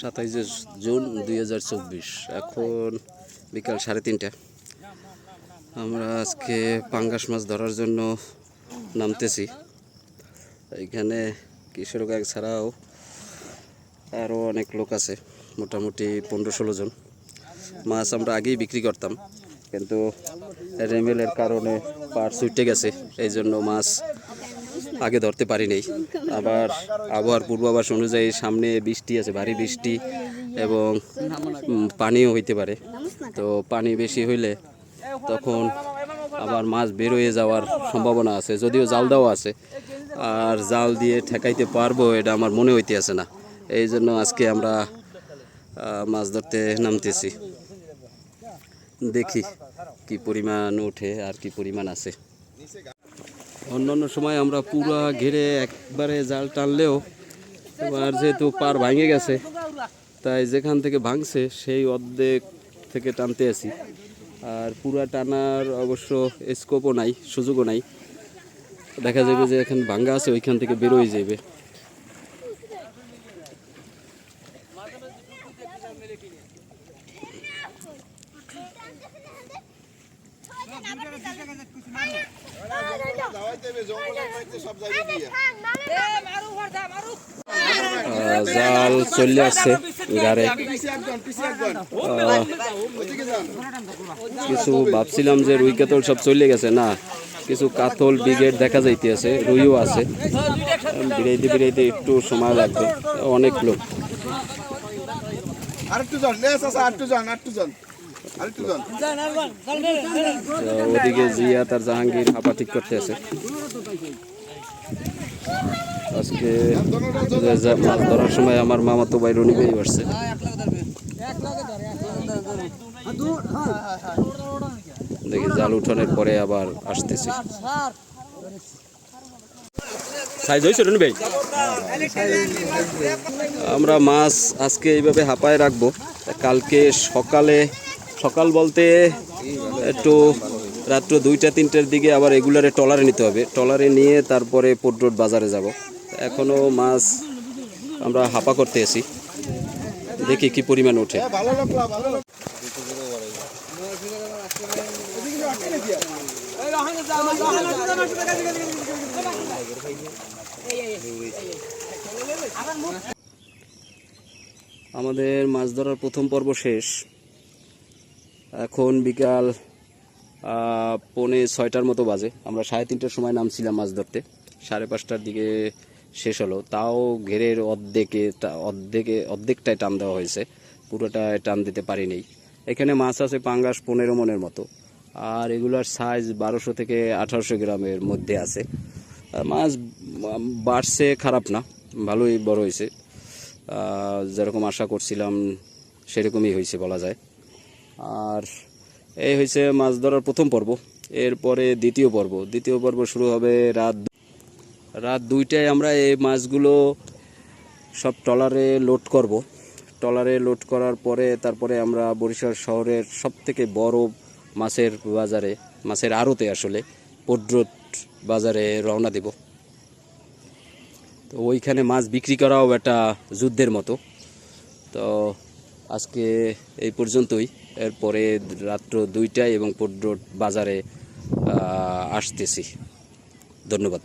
সাতাইশে জুন দুই হাজার চব্বিশ। এখন বিকাল সাড়ে তিনটা। আমরা আজকে পাঙ্গাস মাছ ধরার জন্য নামতেছি। এখানে কিশোর গাগ ছাড়াও আরও অনেক লোক আছে, মোটামুটি পনেরো ষোলো জন। মাছ আমরা আগেই বিক্রি করতাম, কিন্তু রেমেলের কারণে পার ছুটে গেছে, এই জন্য মাছ আগে ধরতে পারি নাই আবার আবহাওয়ার পূর্বাভাস অনুযায়ী সামনে বৃষ্টি আছে, ভারী বৃষ্টি এবং পানিও হইতে পারে। তো পানি বেশি হইলে তখন আবার মাছ বের হয়ে যাওয়ার সম্ভাবনা আছে, যদিও জাল দেওয়া আছে। আর জাল দিয়ে ঠেকাইতে পারব এটা আমার মনে হইতে আছে না। এই জন্য আজকে আমরা মাছ ধরতে নামতেছি। দেখি কি পরিমাণ ওঠে আর কি পরিমাণ আছে। অন্যান্য সময় আমরা পুরো ঘিরে একবারে জাল টানলেও এবার যেহেতু পার ভাঙে গেছে, তাই যেখান থেকে ভাঙছে সেই অর্ধেক থেকে টানতে আছি। আর পুরা টানার অবশ্য স্কোপও নাই, সুযোগও নাই। দেখা যাবে যে এখানে ভাঙ্গা আছে, ওইখান থেকে বেরোয় যাবে। জাল চলে আসছে আহ, কিছু ভাবছিলাম যে রুই কাতল সব চলে গেছে না কিছু কাতল ব্রিগেড দেখা যাইতে আছে রুইও আছে। বিরাইতে বিরাইতে একটু সময় লাগবে অনেক লোক। আরেকটু জন আরেকটু জন আরেকটু জন ওদিকে জিয়া তার জাহাঙ্গীর হাপা ঠিক করতে আছে। আজকে মাছ ধরার সময় আমার মামা তো বাইরে নিবেই আসছে। দেখি জাল উঠানোর পরে আবার আসতেছি। আমরা মাছ আজকে এইভাবে হাঁপায় রাখব। কালকে সকালে সকাল বলতে একটু রাত্র দুইটা, তিনটার দিকে আবার রেগুলারে টলারে নিতে হবে। টলারে নিয়ে তারপরে পোর্ট বাজারে যাব। এখনও মাছ আমরা হাঁপা করতে এসি দেখি কি পরিমাণ ওঠে। আমাদের মাছ ধরার প্রথম পর্ব শেষ। এখন বিকাল পৌনে ছয়টার মতো বাজে। আমরা সাড়ে তিনটার সময় নামছিলাম মাছ ধরতে। সাড়ে পাঁচটার দিকে শেষ হলো। তাও ঘেরের অর্ধেকে অর্ধেকে, অর্ধেকটায় টান দেওয়া হয়েছে। পুরোটায় টান দিতে পারিনি। এখানে মাছ আছে পাঙ্গাস পনেরো মনের মতো। আর এগুলার সাইজ বারোশো থেকে আঠারোশো গ্রামের মধ্যে আছে। মাছ বাড়ছে খারাপ না। ভালোই বড় হয়েছে। যেরকম আশা করছিলাম, সেরকমই হয়েছে বলা যায়। আর এই হয়েছে মাছ ধরার প্রথম পর্ব। এরপরে দ্বিতীয় পর্ব। দ্বিতীয় পর্ব শুরু হবে রাত রাত দুইটায় আমরা এই মাছগুলো সব ট্রলারে লোড করব। ট্রলারে লোড করার পরে তারপরে আমরা বরিশাল শহরের সব থেকে বড় মাছের বাজারে, মাছের আড়তে আসলে পদ্রট বাজারে রওনা দেব। তো ওইখানে মাছ বিক্রি করাও একটা যুদ্ধের মতো। তো আজকে এই পর্যন্তই। এরপরে রাত্র দুইটায় এবং পদ্রট বাজারে আসতেছি। ধন্যবাদ।